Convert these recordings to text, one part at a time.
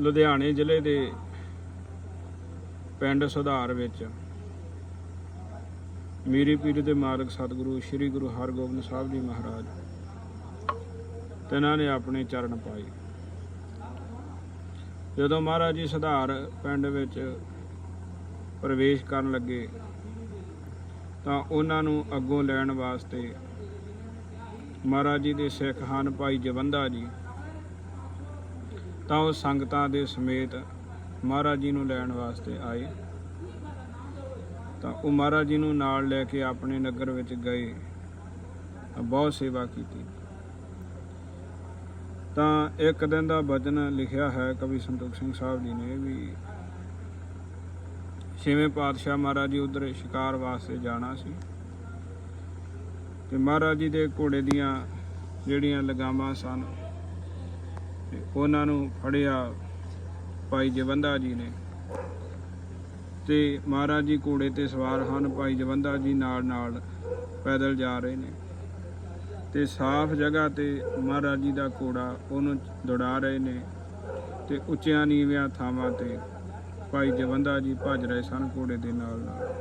ਲੁਧਿਆਣੇ ਜ਼ਿਲ੍ਹੇ ਦੇ ਪਿੰਡ ਸੁਧਾਰ ਵਿੱਚ ਮੀਰੀ ਪੀਰ ਦੇ ਮਾਲਕ ਸਤਿਗੁਰੂ ਸ੍ਰੀ ਗੁਰੂ ਹਰਗੋਬਿੰਦ ਸਾਹਿਬ ਜੀ ਮਹਾਰਾਜ ਤਿਨਾਂ ਨੇ ਆਪਣੇ ਚਰਨ ਪਾਏ। ਜਦੋਂ ਮਹਾਰਾਜ ਜੀ ਸੁਧਾਰ ਪਿੰਡ ਵਿੱਚ ਪ੍ਰਵੇਸ਼ ਕਰਨ ਲੱਗੇ, ਤਾਂ ਉਹਨਾਂ ਨੂੰ ਅੱਗੋਂ ਲੈਣ ਵਾਸਤੇ ਮਹਾਰਾਜ ਜੀ ਦੇ ਸਿੱਖ ਹਨ ਭਾਈ ਜਵੰਦਾ ਜੀ ਤਾਂ ਉਹ ਸੰਗਤਾਂ ਦੇ ਸਮੇਤ ਮਹਾਰਾਜ ਜੀ ਨੂੰ ਲੈਣ ਵਾਸਤੇ ਆਏ। ਤਾਂ ਉਹ ਮਹਾਰਾਜ ਜੀ ਨੂੰ ਨਾਲ ਲੈ ਕੇ ਆਪਣੇ ਨਗਰ ਵਿੱਚ ਗਏ। ਤਾਂ ਬਹੁਤ ਸੇਵਾ ਕੀਤੀ। ਤਾਂ ਇੱਕ ਦਿਨ ਦਾ ਬਚਨ ਲਿਖਿਆ ਹੈ ਕਵੀ ਸੰਤੋਖ ਸਿੰਘ ਸਾਹਿਬ ਜੀ ਨੇ ਵੀ, ਛੇਵੇਂ ਪਾਤਸ਼ਾਹ ਮਹਾਰਾਜ ਜੀ ਉਧਰ ਸ਼ਿਕਾਰ ਵਾਸਤੇ ਜਾਣਾ ਸੀ। ਤੇ ਮਹਾਰਾਜ ਜੀ ਦੇ ਘੋੜੇ ਦੀਆਂ ਜਿਹੜੀਆਂ ਲਗਾਮਾਂ ਸਨ ਤੇ ਉਹਨਾਂ ਨੂੰ ਫੜਿਆ ਭਾਈ ਜਵੰਦਾ ਜੀ ਨੇ। ਤੇ ਮਹਾਰਾਜ ਜੀ ਘੋੜੇ ਤੇ ਸਵਾਰ ਹਨ, ਭਾਈ ਜਵੰਦਾ ਜੀ ਨਾਲ ਨਾਲ ਪੈਦਲ ਜਾ ਰਹੇ ਨੇ। ਤੇ ਸਾਫ਼ ਜਗ੍ਹਾ ਤੇ ਮਹਾਰਾਜ ਜੀ ਦਾ ਘੋੜਾ ਉਹਨੂੰ ਦੌੜਾ ਰਹੇ ਨੇ ਤੇ ਉੱਚਿਆਂ ਨੀਵੀਆਂ ਥਾਵਾਂ ਤੇ ਭਾਈ ਜਵੰਦਾ ਜੀ ਭੱਜ ਰਹੇ ਸਨ ਘੋੜੇ ਦੇ ਨਾਲ ਨਾਲ।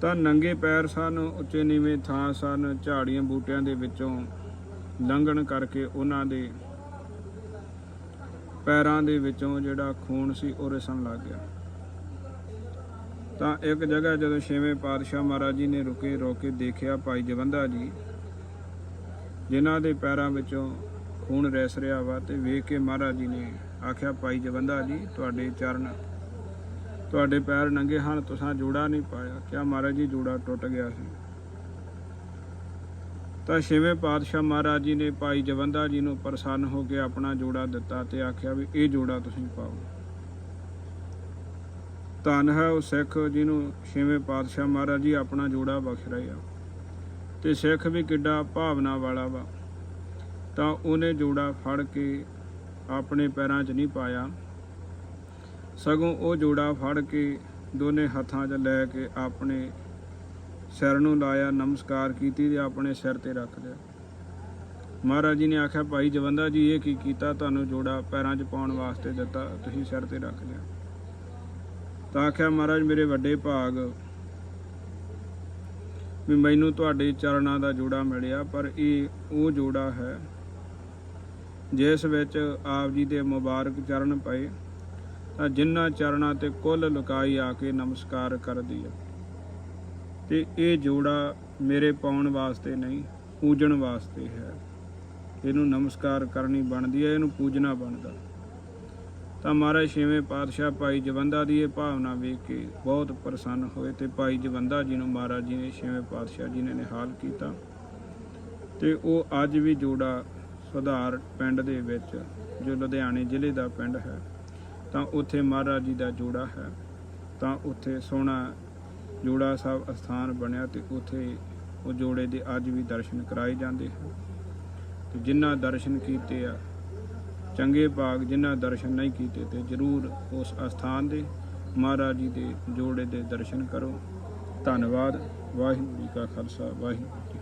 ਤਾਂ ਨੰਗੇ ਪੈਰ ਸਨ, ਉੱਚੇ ਨੀਵੇਂ ਥਾਂ ਸਨ, ਝਾੜੀਆਂ ਬੂਟਿਆਂ ਦੇ ਵਿੱਚੋਂ ਲੰਘਣ ਕਰਕੇ ਉਹਨਾਂ ਦੇ ਪੈਰਾਂ ਦੇ ਵਿੱਚੋਂ ਜਿਹੜਾ ਖੂਨ ਸੀ ਉਹ ਰਿਸਣ ਲੱਗ ਗਿਆ। ਤਾਂ ਇੱਕ ਜਗ੍ਹਾ ਜਦੋਂ ਛੇਵੇਂ ਪਾਤਸ਼ਾਹ ਮਹਾਰਾਜ ਜੀ ਨੇ ਰੁਕੇ, ਰੋਕੇ ਦੇਖਿਆ ਭਾਈ ਜਵੰਦਾ ਜੀ, ਜਿਨ੍ਹਾਂ ਦੇ ਪੈਰਾਂ ਵਿੱਚੋਂ ਖੂਨ ਰਿਸ ਰਿਹਾ ਵਾ ਤੇ ਵੇਖ ਕੇ ਮਹਾਰਾਜ ਜੀ ਨੇ ਆਖਿਆ, ਭਾਈ ਜਵੰਦਾ ਜੀ, ਤੁਹਾਡੇ ਚਰਨ, ਤੁਹਾਡੇ ਪੈਰ ਨੰਗੇ ਹਨ, ਤੁਸੀਂ ਜੋੜਾ ਨਹੀਂ ਪਾਇਆ। ਕਿਆ ਮਹਾਰਾਜ ਜੀ, ਜੋੜਾ ਟੁੱਟ ਗਿਆ ਸੀ। ਤਾਂ ਛੇਵੇਂ ਪਾਤਸ਼ਾਹ ਮਹਾਰਾਜ ਜੀ ਨੇ ਭਾਈ ਜਵੰਦਾ ਜੀ ਨੂੰ ਪ੍ਰਸੰਨ ਹੋ ਕੇ ਆਪਣਾ ਜੋੜਾ ਦਿੱਤਾ ਤੇ ਆਖਿਆ ਵੀ ਇਹ ਜੋੜਾ ਤੁਸੀਂ ਪਾਓ। ਧੰਨ ਹੈ ਉਹ ਸਿੱਖ ਜਿਹਨੂੰ ਛੇਵੇਂ ਪਾਤਸ਼ਾਹ ਮਹਾਰਾਜ ਜੀ ਆਪਣਾ ਜੋੜਾ ਬਖਸ਼ ਰਹੇ ਆ। ਤੇ ਸਿੱਖ ਵੀ ਕਿੱਡਾ ਭਾਵਨਾ ਵਾਲਾ ਵਾ। ਤਾਂ ਉਹਨੇ ਜੋੜਾ ਫੜ ਕੇ ਆਪਣੇ ਪੈਰਾਂ 'ਚ ਨਹੀਂ ਪਾਇਆ। ਸਗੋਂ ਉਹ ਜੋੜਾ ਫੜ ਕੇ ਦੋਨੇ ਹੱਥਾਂ 'ਚ ਲੈ ਕੇ ਆਪਣੇ ਸਿਰ ਨੂੰ ਲਾਇਆ, ਨਮਸਕਾਰ ਕੀਤੀ ਤੇ ਆਪਣੇ ਸਿਰ ਤੇ ਰੱਖ ਲਿਆ। ਮਹਾਰਾਜ ਜੀ ਨੇ ਆਖਿਆ, ਭਾਈ ਜਵੰਦਾ ਜੀ, ਇਹ ਕੀ ਕੀਤਾ? ਤੁਹਾਨੂੰ ਜੋੜਾ ਪੈਰਾਂ 'ਚ ਪਾਉਣ ਵਾਸਤੇ ਦਿੱਤਾ, ਤੁਸੀਂ ਸਿਰ ਤੇ ਰੱਖ ਲਿਆ। ਤਾਂ ਆਖਿਆ, ਮਹਾਰਾਜ, ਮੇਰੇ ਵੱਡੇ ਭਾਗ, ਵੀ ਮੈਨੂੰ ਤੁਹਾਡੇ ਚਰਨਾਂ ਦਾ ਜੋੜਾ ਮਿਲਿਆ, ਪਰ ਇਹ ਉਹ ਜੋੜਾ ਹੈ, ਜਿਸ ਵਿੱਚ ਆਪ ਜੀ ਦੇ ਮੁਬਾਰਕ ਚਰਨ ਪਏ, ਤਾਂ ਜਿਨ੍ਹਾਂ ਚਰਨਾਂ ਤੇ ਕੁੱਲ ਲੁਕਾਈ ਆ ਕੇ ਨਮਸਕਾਰ ਕਰਦੀ ਹੈ ਤੇ ਇਹ ਜੋੜਾ ਮੇਰੇ ਪਾਉਣ ਵਾਸਤੇ ਨਹੀਂ, ਪੂਜਣ ਵਾਸਤੇ ਹੈ। ਇਹਨੂੰ ਨਮਸਕਾਰ ਕਰਨੀ ਬਣਦੀ ਹੈ, ਇਹਨੂੰ ਪੂਜਣਾ ਬਣਦਾ। ਤਾਂ ਮਹਾਰਾਜ ਛੇਵੇਂ ਪਾਤਸ਼ਾਹ ਭਾਈ ਜਵੰਦਾ ਦੀ ਇਹ ਭਾਵਨਾ ਵੇਖ ਕੇ ਬਹੁਤ ਪ੍ਰਸੰਨ ਹੋਏ ਤੇ ਭਾਈ ਜਵੰਦਾ ਜੀ ਨੂੰ ਮਹਾਰਾਜ ਜੀ ਨੇ, ਛੇਵੇਂ ਪਾਤਸ਼ਾਹ ਜੀ ਨੇ ਨਿਹਾਲ ਕੀਤਾ। ਤੇ ਉਹ ਅੱਜ ਵੀ ਜੋੜਾ ਸੁਧਾਰ ਪਿੰਡ ਦੇ ਵਿੱਚ, ਜੋ ਲੁਧਿਆਣੇ ਜ਼ਿਲ੍ਹੇ ਦਾ ਪਿੰਡ ਹੈ, ਤਾਂ ਉੱਥੇ ਮਹਾਰਾਜ ਜੀ ਦਾ ਜੋੜਾ ਹੈ। ਤਾਂ ਉੱਥੇ ਸੋਹਣਾ ਜੋੜਾ ਸਾਹਿਬ ਅਸਥਾਨ ਬਣਿਆ ਤੇ ਉੱਥੇ ਉਹ ਜੋੜੇ ਦੇ ਅੱਜ ਵੀ ਦਰਸ਼ਨ ਕਰਾਏ ਜਾਂਦੇ ਹਨ। ਤੇ ਜਿਨ੍ਹਾਂ ਦਰਸ਼ਨ ਕੀਤੇ ਆ, ਚੰਗੇ ਭਾਗ ਜਿਨ੍ਹਾਂ ਦਰਸ਼ਨ ਨਹੀਂ ਕੀਤੇ ਤੇ ਜਰੂਰ ਉਸ ਅਸਥਾਨ ਦੇ ਮਹਾਰਾਜ ਜੀ ਦੇ ਜੋੜੇ ਦੇ ਦਰਸ਼ਨ ਕਰੋ। ਧੰਨਵਾਦ। ਵਾਹਿਗੁਰੂ ਜੀ ਕਾ ਖਾਲਸਾ, ਵਾਹਿਗੁਰੂ